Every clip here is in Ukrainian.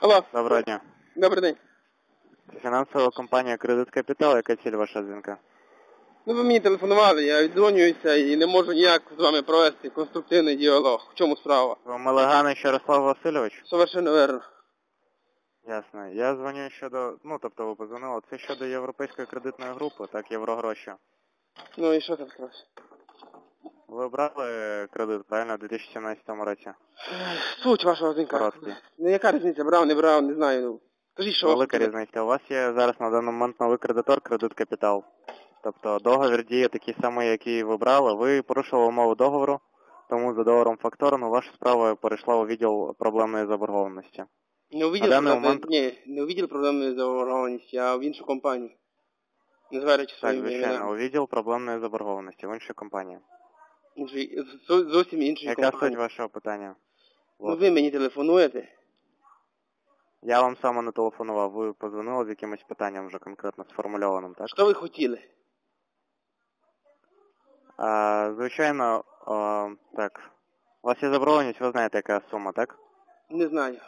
Алло, Доброго дня. добрий день. Фінансова компанія Кредит Капітал, яка ціль ваша дзвінка? Ну ви мені телефонували, я віддзвонююся і не можу ніяк з вами провести конструктивний діалог. В чому справа? Ви Мелеганич Ярослав Васильович? Совершенно верно. Ясно. Я дзвоню щодо, ну тобто ви позвонили, це щодо європейської кредитної групи, так, Єврогроші. Ну і що там сталося? Ви брали кредит, правильно, у 2017 році? Суть вашого дзвінка. Короткий. Ну яка різниця, брав, не брав, не знаю. Ну, Скажіть, що Велика вас- різниця. У вас є зараз на даний момент новий кредитор, Кредит Капітал. Тобто договір діє такий самий, який ви брали. Ви порушили умови договору, тому за договором факторингу ваша справа перейшла у відділ проблемної заборгованості. Не увидел На даний проблем... момент- Ні, не увидел проблемної заборгованості, а в іншу компанію. Не зварюючи Так, своїми звичайно, у відділ проблемної заборгованості в іншій компанії. Зо- Зовсім іншої Яка суть компанії. вашого питання? Ну ви мені телефонуєте. Я вам саме не телефонував, ви позвонили з якимось питанням вже конкретно сформульованим, так? Що ви хотіли? А, звичайно, а, так. У вас є заборгованість, ви знаєте, яка сума, так? Не знаю.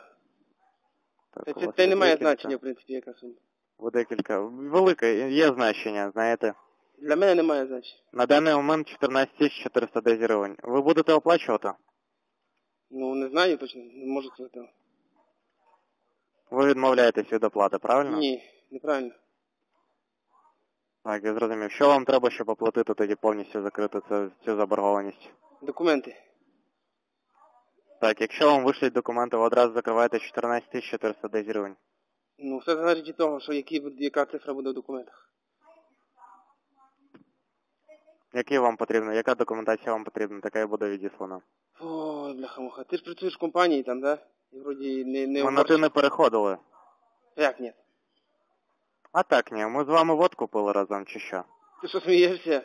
так Це, у це, вас це є не має декілька. значення, в принципі, яка сума. Ви декілька. Велике, є значення, знаєте. Для мене немає значення. На даний момент 14 410 гривень. Ви будете оплачувати? Ну, не знаю точно, не можу сказати. Ви відмовляєтесь від оплати, правильно? Ні, неправильно. Так, я зрозумів. Що вам треба, щоб оплатити тоді повністю закрити цю, цю заборгованість? Документи. Так, якщо вам вишлють документи, ви одразу закриваєте 14 410 гривень. Ну, все залежить від того, що які, яка цифра буде в документах. Які вам потрібно, яка документація вам потрібна, така і буде відіслана. Ой, бляха-муха. Ти ж працюєш в компанії там, да? І вроді не, не Ми на ти не переходили. Як ні? А так ні, ми з вами водку пили разом чи що? Ти що смієшся?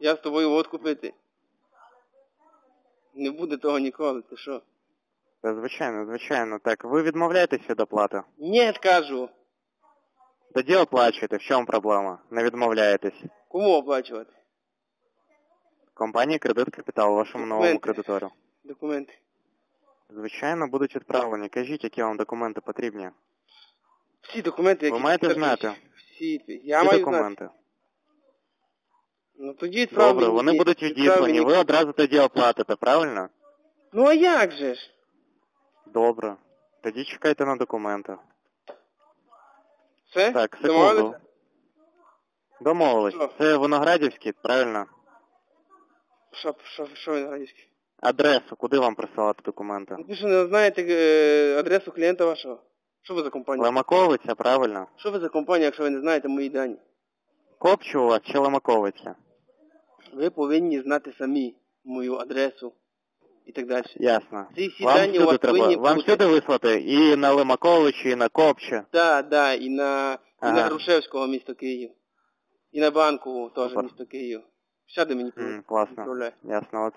Я з тобою водку пити. Не буде того ніколи, ти що? Та звичайно, звичайно. Так, ви відмовляєтесь від оплати? Ні, кажу. Тоді оплачуєте, в чому проблема? Не відмовляєтесь. Кому оплачувати? Компанії Кредит Капітал, вашому новому Документи. кредитору. Документи. Звичайно, будуть відправлені. Кажіть, які вам документи потрібні. Всі документи, які Ви маєте знати. Всі. Я Ці маю документи. знати. Ну тоді Добре, вони будуть відіслані, ви одразу тоді оплатите, правильно? Ну а як же ж? Добре. Тоді чекайте на документи. Все? Так, секунду. Домовилися? Домовились. Це Виноградівський, правильно? Що, що, що ви радівський? Адресу, куди вам присилати документи? Ви що не знаєте е, адресу клієнта вашого? Що ви за компанія? Лемаковиця, правильно? Що ви за компанія, якщо ви не знаєте мої дані? Копчу чи Лемаковиця? Ви повинні знати самі мою адресу і так далі. Ясно. Ці всі Вам дані у всюди вас треба, повинні вам бути. всюди вислати і на Лемаковичі, і на Копче. Так, да, і на, і Ага. на Грушевського місто Київ. І на банку теж Супер. місто Київ. Сяде мені Mm, класно. Ясно. От